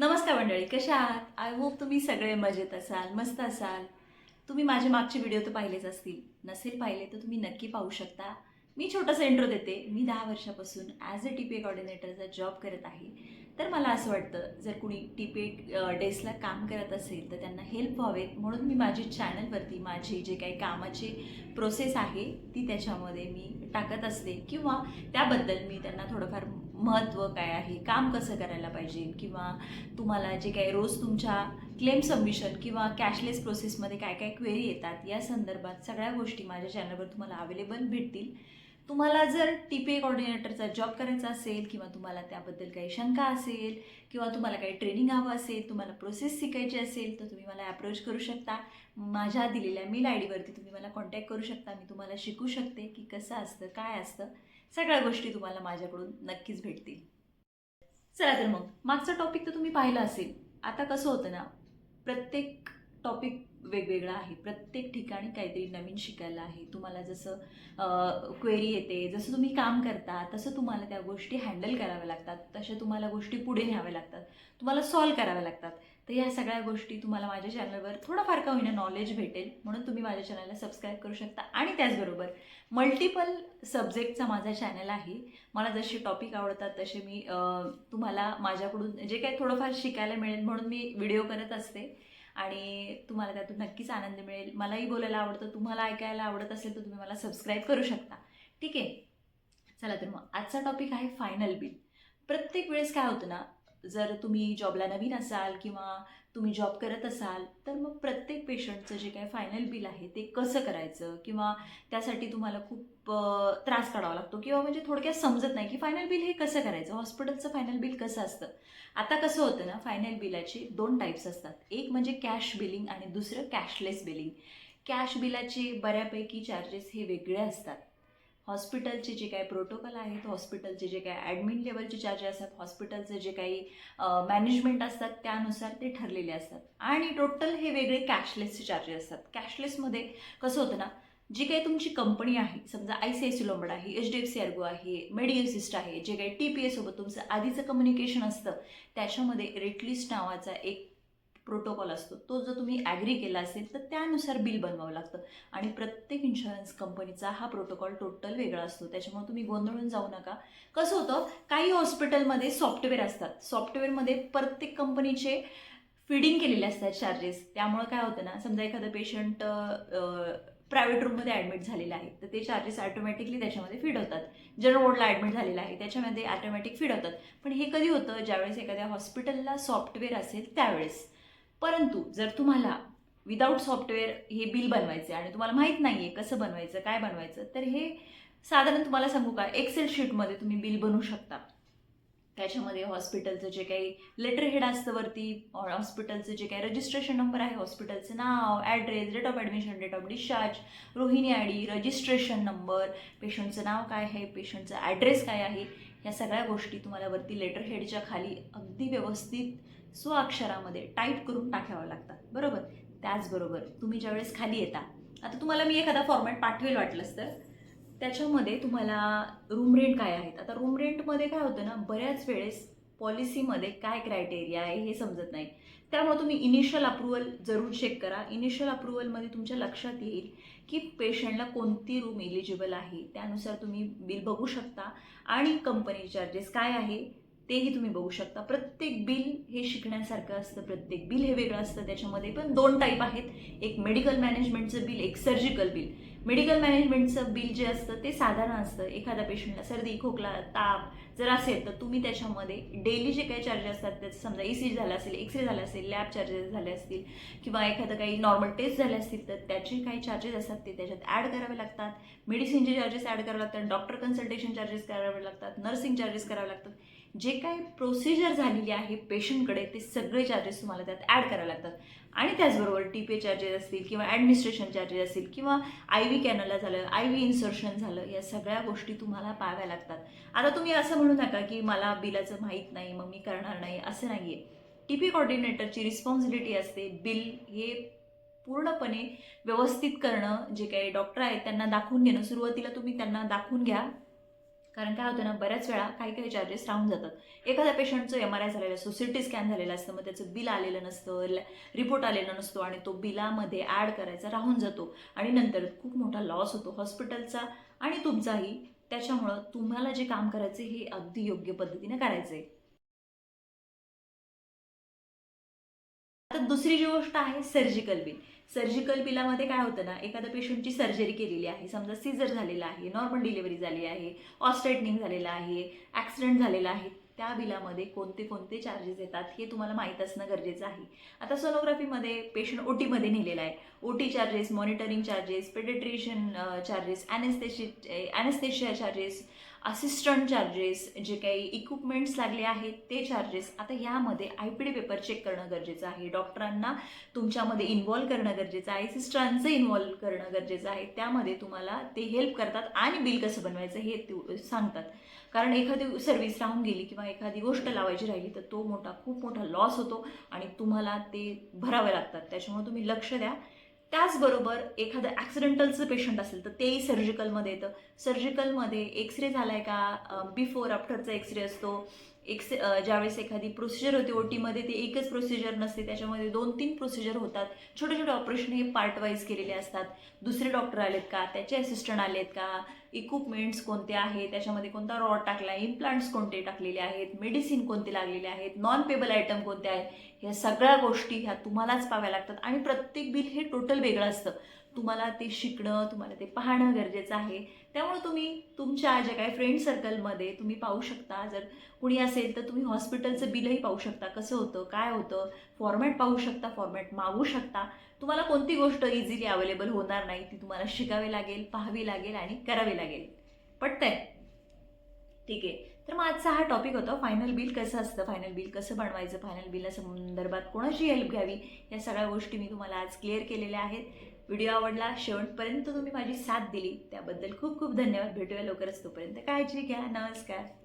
नमस्कार मंडळी कशा आहात? आय होप तुम्ही सगळे मजेत असाल मस्त असाल. तुम्ही माझे मागचे व्हिडिओ तर पाहिलेच असतील. नसेल पाहिले तर तुम्ही नक्की पाहू शकता. मी छोटासा इंट्रो देते. मी दहा वर्षापासून as a T P A कॉर्डिनेटरचा job करत आहे. तर मला असं वाटतं जर कुणी टी पी डेस्कला काम करत असेल तर त्यांना हेल्प व्हावेत म्हणून मी माझी चॅनलवरती माझी जे काही कामाची प्रोसेस आहे ती त्याच्यामध्ये मी टाकत असते. किंवा त्याबद्दल मी त्यांना थोडंफार महत्त्व काय आहे काम कसं करायला पाहिजे किंवा तुम्हाला जे काही रोज तुमच्या क्लेम सबमिशन किंवा कॅशलेस प्रोसेसमध्ये काय काय क्वेरी येतात या संदर्भात सगळ्या गोष्टी माझ्या चॅनलवर तुम्हाला अवेलेबल भेटतील. तुम्हाला जर टी पी ए कॉर्डिनेटरचा जॉब करायचा असेल किंवा तुम्हाला त्याबद्दल काही शंका असेल किंवा तुम्हाला काही ट्रेनिंग हवं असेल तुम्हाला प्रोसेस शिकायची असेल तर तुम्ही मला अप्रोच करू शकता. माझ्या दिलेल्या मेल आय डीवरती तुम्ही मला कॉन्टॅक्ट करू शकता. मी तुम्हाला शिकू शकते की कसं असतं काय असतं. सगळ्या गोष्टी तुम्हाला माझ्याकडून नक्कीच भेटतील. चला तर मग मागचा टॉपिक तर तुम्ही पाहिलं असेल. आता कसं होतं ना प्रत्येक टॉपिक वेगवेगळा आहे. प्रत्येक ठिकाणी काहीतरी नवीन शिकायला आहे. तुम्हाला जसं क्वेरी येते जसं तुम्ही काम करता तसं तुम्हाला त्या गोष्टी हँडल कराव्या लागतात. तशा तुम्हाला गोष्टी पुढे न्याव्या लागतात. तुम्हाला सॉल्व कराव्या लागतात. तर ह्या सगळ्या गोष्टी तुम्हाला माझ्या चॅनलवर थोडंफार का होईना नॉलेज भेटेल. म्हणून तुम्ही माझ्या चॅनलला सबस्क्राईब करू शकता. आणि त्याचबरोबर मल्टिपल सब्जेक्टचा माझा चॅनल आहे. मला जसे टॉपिक आवडतात तसे मी तुम्हाला माझ्याकडून जे काही थोडंफार शिकायला मिळेल म्हणून मी व्हिडिओ करत असते. आणि तुम्हाला त्यातून नक्कीच आनंद मिळेल. मलाही बोलायला आवडतं. तुम्हाला ऐकायला आवडत असेल तर तुम्ही मला सबस्क्राईब करू शकता. ठीक आहे? चला तर मग आजचा टॉपिक आहे फायनल बिल प्रत्येक वेळेस काय होतं ना जर तुम्ही जॉबला नवीन असाल किंवा तुम्ही जॉब करत असाल तर मग प्रत्येक पेशंटचं जे काय फायनल बिल आहे ते कसं करायचं? किंवा त्यासाठी तुम्हाला खूप त्रास काढावा लागतो. किंवा म्हणजे थोडक्यात समजत नाही की फायनल बिल हे कसं करायचं? हॉस्पिटलचं फायनल बिल कसं असतं? आता कसं होतं ना फायनल बिलाचे दोन टाईप्स असतात. एक म्हणजे कॅश बिलिंग आणि दुसरं कॅशलेस बिलिंग कॅश बिलाचे बऱ्यापैकी चार्जेस हे वेगळे असतात. हॉस्पिटलचे जे काही प्रोटोकॉल आहेत हॉस्पिटलचे जे काही ॲडमिन लेवलचे चार्जेस असतात हॉस्पिटलचे जे काही मॅनेजमेंट असतात त्यानुसार ते ठरलेले असतात. आणि टोटल हे वेगळे कॅशलेसचे चार्जेस असतात. कॅशलेसमध्ये कसं होतं ना जी काही तुमची कंपनी आहे समजा I C I C Lombard आहे H D F C Ergo आहे मेडिसिस्ट आहे जे काही टी पी एसोबत तुमचं आधीचं कम्युनिकेशन असतं त्याच्यामध्ये रेटलिस्ट नावाचा एक प्रोटोकॉल असतो. तो जर तुम्ही ॲग्री केला असेल तर त्यानुसार बिल बनवावं लागतं. आणि प्रत्येक इन्शुरन्स कंपनीचा हा प्रोटोकॉल टोटल वेगळा असतो. त्याच्यामुळे तुम्ही गोंधळून जाऊ नका. कसं होतं? काही हॉस्पिटलमध्ये सॉफ्टवेअर असतात. सॉफ्टवेअरमध्ये प्रत्येक कंपनीचे फिडिंग केलेले असतात चार्जेस त्यामुळे काय होतं ना समजा एखादं पेशंट प्रायव्हेट रूममध्ये ॲडमिट झालेला आहे तर ते चार्जेस ॲटोमॅटिकली त्याच्यामध्ये फीड होतात. जनरल वॉर्डला ॲडमिट झालेलं आहे त्याच्यामध्ये ॲटोमॅटिक फीड होतात. पण हे कधी होतं? ज्यावेळेस एखाद्या हॉस्पिटलला सॉफ्टवेअर असेल त्यावेळेस. परंतु जर तुम्हाला विदाऊट सॉफ्टवेअर हे बिल बनवायचे आणि तुम्हाला माहीत नाही आहे कसं बनवायचं काय बनवायचं तर हे साधारण तुम्हाला सांगू का? एक्सेल शीटमध्ये तुम्ही बिल बनवू शकता. त्याच्यामध्ये हॉस्पिटलचं जे काही लेटर हेड असतं वरती हॉस्पिटलचं जे काही रजिस्ट्रेशन नंबर आहे हॉस्पिटलचं नाव address date of admission date of discharge Rohini I D registration number पेशंटचं नाव काय आहे पेशंटचं ॲड्रेस काय आहे या सगळ्या गोष्टी तुम्हाला वरती लेटर हेडच्या खाली अगदी व्यवस्थित स्वअक्षरामध्ये टाईप करून टाकावं लागतात बरोबर? त्याचबरोबर तुम्ही ज्यावेळेस खाली येता आता तुम्हाला मी एखादा फॉर्मॅट पाठवेल वाटलंच तर त्याच्यामध्ये तुम्हाला रूम रेंट काय आहेत? आता रूम रेंटमध्ये काय होतं ना बऱ्याच वेळेस पॉलिसीमध्ये काय क्रायटेरिया आहे हे समजत नाही. त्यामुळे तुम्ही इनिशियल अप्रुव्हल जरूर चेक करा. इनिशियल अप्रुव्हलमध्ये तुमच्या लक्षात येईल की पेशंटला कोणती रूम एलिजिबल आहे त्यानुसार तुम्ही बिल बघू शकता. आणि कंपनी चार्जेस काय आहे तेही तुम्ही बघू शकता. प्रत्येक बिल हे शिकण्यासारखं असतं प्रत्येक बिल हे वेगळं असतं. त्याच्यामध्ये पण दोन टाईप आहेत. एक मेडिकल मॅनेजमेंटचं बिल एक सर्जिकल बिल मेडिकल मॅनेजमेंटचं बिल जे असतं ते साधारण असतं. एखाद्या पेशंटला सर्दी खोकला ताप जर असेल तर तुम्ही त्याच्यामध्ये डेली जे काही चार्जेस असतात त्याचं समजा ई सी झाला असेल एक्सरे झाला असेल लॅब चार्जेस झाले असतील किंवा एखादं काही नॉर्मल टेस्ट झाले असतील तर त्याचे काही चार्जेस असतात ते त्याच्यात ॲड करावे लागतात. मेडिसिनचे चार्जेस ॲड करावे लागतात. डॉक्टर कन्सल्टेशन चार्जेस करावे लागतात. नर्सिंग चार्जेस करावे लागतात. जे काही प्रोसिजर झालेली आहे पेशंटकडे ते सगळे चार्जेस तुम्हाला त्यात ॲड करावे लागतात. आणि त्याचबरोबर टी पी चार्जेस असतील किंवा ॲडमिनिस्ट्रेशन चार्जेस असतील किंवा आय व्ही कॅनला झालं आय व्ही इन्सर्शन झालं या सगळ्या गोष्टी तुम्हाला पाहाव्या लागतात. आता तुम्ही असं म्हणू नका की मला बिलाचं माहीत नाही मग मी करणार नाही असं नाही आहे टी पी कॉर्डिनेटरची रिस्पॉन्सिबिलिटी असते बिल हे पूर्णपणे व्यवस्थित करणं जे काही डॉक्टर आहेत त्यांना दाखवून घेणं. सुरुवातीला तुम्ही त्यांना दाखवून घ्या. कारण काय होतं ना बऱ्याच वेळा काही काही चार्जेस राहून जातात. एखाद्या पेशंटचं एम आर आय झालेलं असतो सी टी स्कॅन झालेलं असतं मग त्याचं बिल आलेलं नसतं रिपोर्ट आलेला नसतो आणि तो बिलामध्ये ॲड करायचा राहून जातो. आणि नंतर खूप मोठा लॉस होतो हॉस्पिटलचा आणि तुमचाही. त्याच्यामुळं तुम्हाला जे काम करायचं हे अगदी योग्य पद्धतीने करायचं आहे आता दुसरी जी गोष्ट आहे सर्जिकल बिल सर्जिकल बिलामध्ये काय होतं ना एखाद्या पेशंटची सर्जरी केलेली आहे समजा सीझर झालेला आहे नॉर्मल डिलिव्हरी झाली आहे ऑस्ट्रेटनिंग झालेलं आहे ॲक्सिडेंट झालेला आहे त्या बिलामध्ये कोणते कोणते चार्जेस येतात हे तुम्हाला माहीत असणं गरजेचं आहे. आता सोनोग्राफीमध्ये पेशंट ओ टीमध्ये नेलेला आहे. O T charges monitoring charges pediatrician charges anaesthesi anaesthesia charges assistant charges जे काही इक्विपमेंट्स लागले आहेत ते चार्जेस आता यामध्ये I P D paper check करणं गरजेचं आहे. डॉक्टरांना तुमच्यामध्ये इन्व्हॉल्व करणं गरजेचं आहे. सिस्टरांचं इन्व्हॉल्व करणं गरजेचं आहे. त्यामध्ये तुम्हाला ते हेल्प करतात आणि बिल कसं बनवायचं हे ते सांगतात. कारण एखादी सर्व्हिस राहून गेली किंवा एखादी गोष्ट लावायची राहिली तर तो मोठा खूप मोठा लॉस होतो आणि तुम्हाला ते भरावे लागतात. त्याच्यामुळे तुम्ही लक्ष द्या. त्याचबरोबर एखादं ॲक्सिडेंटलचं पेशंट असेल तर तेही सर्जिकलमध्ये येतं. सर्जिकलमध्ये एक्सरे झाला आहे का? बिफोर आफ्टरचा एक्सरे असतो. एक्स ज्यावेळेस एखादी प्रोसिजर होते ओ टीमध्ये ते एकच प्रोसिजर नसते त्याच्यामध्ये दोन तीन प्रोसिजर होतात. छोटे छोटे ऑपरेशन हे पार्ट वाईज केलेले असतात. दुसरे डॉक्टर आलेत का? त्याचे असिस्टंट आलेत का? इक्विपमेंट्स कोणते आहेत? त्याच्यामध्ये कोणता रॉड टाकला आहे इम्प्लांट्स कोणते टाकलेले आहेत? मेडिसिन कोणते लागलेले आहेत? नॉन पेबल आयटम कोणते आहेत? ह्या सगळ्या गोष्टी ह्या तुम्हालाच पाहाव्या लागतात आणि प्रत्येक बिल हे टोटल वेगळं असतं. तुम्हाला ते शिकणं तुम्हाला ते पाहणं गरजेचं आहे. त्यामुळे तुम्ही तुमच्या जे काही फ्रेंड सर्कलमध्ये तुम्ही पाहू शकता. जर कुणी असेल तर तुम्ही हॉस्पिटलचं बिलही पाहू शकता. कसं होतं काय होतं फॉर्मॅट पाहू शकता फॉर्मॅट मागू शकता. तुम्हाला कोणती गोष्ट इझिली अवेलेबल होणार नाही ती तुम्हाला शिकावी लागेल पाहावी लागेल आणि करावी लागेल. पटतंय? ठीक आहे. तर मग आजचा हा टॉपिक होता. फायनल बिल कसं असतं? फायनल बिल कसं बनवायचं? फायनल बिलला संदर्भात कोणाची हेल्प घ्यावी? या सगळ्या गोष्टी मी तुम्हाला आज क्लिअर केलेल्या आहेत. व्हिडिओ आवडला शेवटपर्यंत तुम्ही माझी साथ दिली. त्याबद्दल खूप खूप धन्यवाद. भेटूया लवकरच तोपर्यंत. काळजी घ्या. नमस्कार.